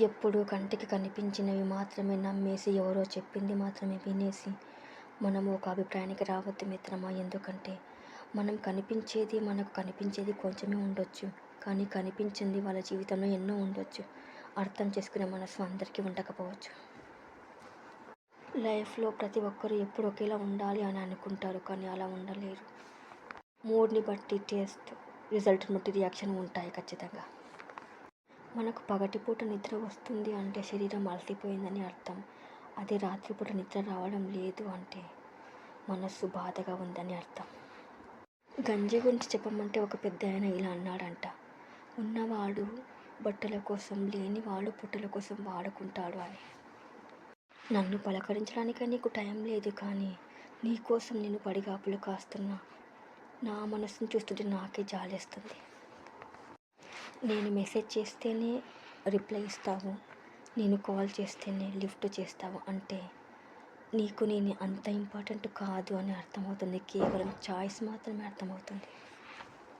ఎప్పుడూ కంటికి కనిపించినవి మాత్రమే నమ్మేసి ఎవరో చెప్పింది మాత్రమే వినేసి మనము ఒక అభిప్రాయానికి రావద్దు మిత్రమా ఎందుకంటే మనం కనిపించేది మనకు కనిపించేది కొంచెమే ఉండొచ్చు. కానీ కనిపించింది వాళ్ళ జీవితంలో ఎన్నో ఉండొచ్చు. అర్థం చేసుకునే మనసు అందరికీ ఉండకపోవచ్చు. లైఫ్లో ప్రతి ఒక్కరూ ఎప్పుడు ఒకేలా ఉండాలి అని అనుకుంటారు కానీ అలా ఉండలేరు. మూడ్ని బట్టి టేస్ట్ రిజల్ట్ బట్టి రియాక్షన్ ఉంటాయి ఖచ్చితంగా. మనకు పగటిపూట నిద్ర వస్తుంది అంటే శరీరం అలసిపోయిందని అర్థం. అదే రాత్రిపూట నిద్ర రావడం లేదు అంటే మనస్సు బాధగా ఉందని అర్థం. గంజి గురించి చెప్పమంటే ఒక పెద్ద ఆయన ఇలా అన్నాడంట. ఉన్నవాడు బట్టల కోసం లేనివాడు పుట్టల కోసం వాడుకుంటాడు అని. నన్ను పలకరించడానికే నీకు టైం లేదు కానీ నీకోసం నేను పడిగాపులు కాస్తున్నా. నా మనసును చూస్తుంటే నాకే జాలేస్తుంది. నేను మెసేజ్ చేస్తేనే రిప్లై ఇస్తావు. నేను కాల్ చేస్తేనే లిఫ్ట్ చేస్తావు. అంటే నీకు నేను అంత ఇంపార్టెంట్ కాదు అని అర్థమవుతుంది. కేవలం చాయిస్ మాత్రమే అర్థమవుతుంది.